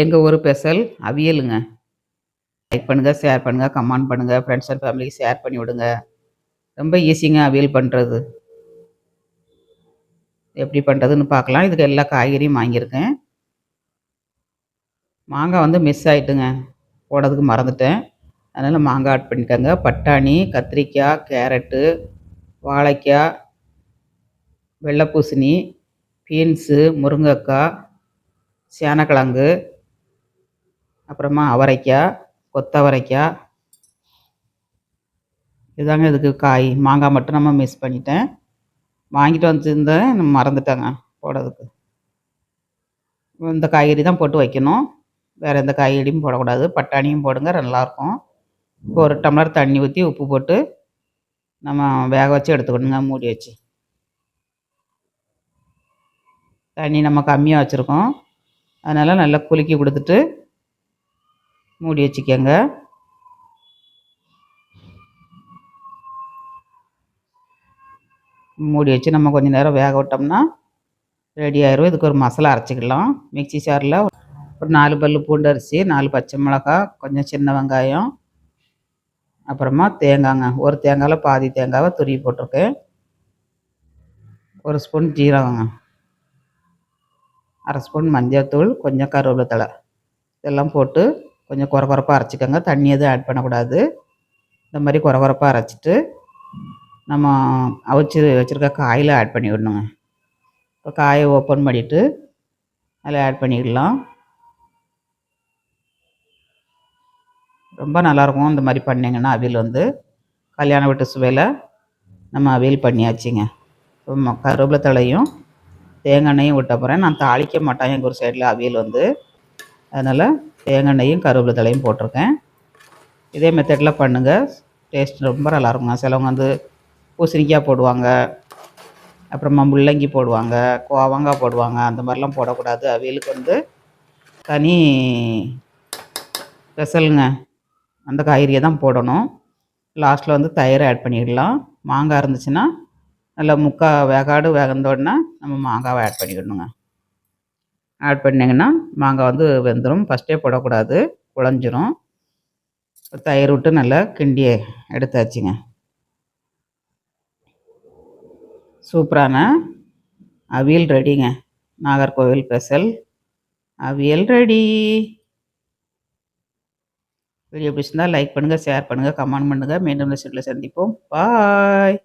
எங்கள் ஊர் ஸ்பெஷல் அவியலுங்க. லைக் பண்ணுங்கள் ஷேர் பண்ணுங்கள் கமெண்ட் பண்ணுங்கள் ஃப்ரெண்ட்ஸ் அண்ட் ஃபேமிலிக்கு ஷேர் பண்ணி விடுங்க. ரொம்ப ஈஸிங்க அவியல் பண்ணுறது எப்படி பண்ணுறதுன்னு பார்க்கலாம். இதுக்கு எல்லா காய்கறியும் வாங்கியிருக்கேன். மாங்காய் வந்து மிஸ் ஆகிட்டுங்க போடுறதுக்கு மறந்துட்டேன். அதனால் மாங்காய் ஆட் பண்ணிக்கோங்க. பட்டாணி கத்திரிக்காய் கேரட்டு வாழைக்காய் வெள்ளை பூசணி பீன்ஸு முருங்கைக்காய் சேனக்கிழங்கு அப்புறமா அவரைக்காய் கொத்தவரைக்காய் இதுதாங்க இதுக்கு காய். மாங்காய் மட்டும் நம்ம மிஸ் பண்ணிட்டேன். வாங்கிட்டு வந்துருந்தேன். மறந்துட்டேங்க போடுறதுக்கு. இந்த காய்கறி தான் போட்டு வைக்கணும். வேறு எந்த காய்கறியும் போடக்கூடாது. பட்டாணியும் போடுங்க. நல்லாயிருக்கும். இப்போ ஒரு டம்ளர் தண்ணி ஊற்றி உப்பு போட்டு நம்ம வேக வச்சு எடுத்துக்கணுங்க. மூடி வச்சு. தண்ணி நம்ம கம்மியாக வச்சுருக்கோம். அதனால் நல்லா குலுக்கி கொடுத்துட்டு மூடி வச்சுக்கோங்க. மூடி வச்சு நம்ம கொஞ்சம் நேரம் வேக விட்டோம்னா ரெடி ஆயிரும். இதுக்கு ஒரு மசாலா அரைச்சிக்கலாம். மிக்சி சாரில் ஒரு நாலு பல் பூண்டு அரிசி நாலு பச்சை மிளகா கொஞ்சம் சின்ன வெங்காயம் அப்புறமா தேங்காய்ங்க ஒரு தேங்காயில் பாதி தேங்காவை துருவி போட்டிருக்கேன். ஒரு ஸ்பூன் ஜீரகங்க. அரை ஸ்பூன் மஞ்சள்தூள் கொஞ்சம் கருவேப்பிலை தழை. இதெல்லாம் போட்டு கொஞ்சம் குறை குறைப்பாக அரைச்சிக்கோங்க. தண்ணி எதுவும் ஆட் பண்ணக்கூடாது. இந்த மாதிரி குறை குறைப்பாக அரைச்சிட்டு நம்ம அவிச்சு வச்சுருக்க காயில் ஆட் பண்ணி விடணுங்க இப்போ காயை ஓப்பன் பண்ணிவிட்டு அதில் ஆட் பண்ணிடலாம். ரொம்ப நல்லாயிருக்கும் இந்த மாதிரி பண்ணிங்கன்னா அவியல் வந்து. கல்யாண வீட்டு சுவையில் நம்ம அவியல் பண்ணியாச்சுங்க. கருவேப்பிலை தலையும் தேங்காய் எண்ணெயும் விட்ட போகிறேன் நான் தாளிக்க மாட்டேன். எங்கள் ஒரு சைடில் அவியல் வந்து. அதனால் தேங்காய் எண்ணெயும் கருவேப்பிலை தலையும் போட்டிருக்கேன். இதே மெத்தடில் பண்ணுங்கள் டேஸ்ட் ரொம்ப நல்லாயிருக்குங்க. சிலவங்க வந்து பூசணிக்காய் போடுவாங்க. அப்புறமா முள்ளங்கி போடுவாங்க. கோவங்காய் போடுவாங்க. அந்த மாதிரிலாம் போடக்கூடாது. அவியலுக்கு வந்து தனி ஸ்பெஷலுங்க. அந்த காய்கறியை தான் போடணும். லாஸ்ட்டில் வந்து தயிரை ஆட் பண்ணிடலாம். மாங்காய் இருந்துச்சுன்னா நல்லா முக்கால் வேகாடு வேகந்தோடனே நம்ம மாங்காவை ஆட் பண்ணிக்கணுங்க ஆட் பண்ணிங்கன்னா மாங்காய் வந்து வெந்துடும் ஃபஸ்ட்டே போடக்கூடாது. குழஞ்சிரும். தயிர் விட்டு நல்லா கிண்டி எடுத்தாச்சுங்க. சூப்பரான அவியல் ரெடிங்க. நாகர்கோவில் ஸ்பெஷல் அவியல் ரெடி. வீடியோ பிடிச்சிருந்தால் லைக் பண்ணுங்கள் ஷேர் பண்ணுங்கள் கமெண்ட் பண்ணுங்கள் மீண்டும் சந்திப்போம். பாய்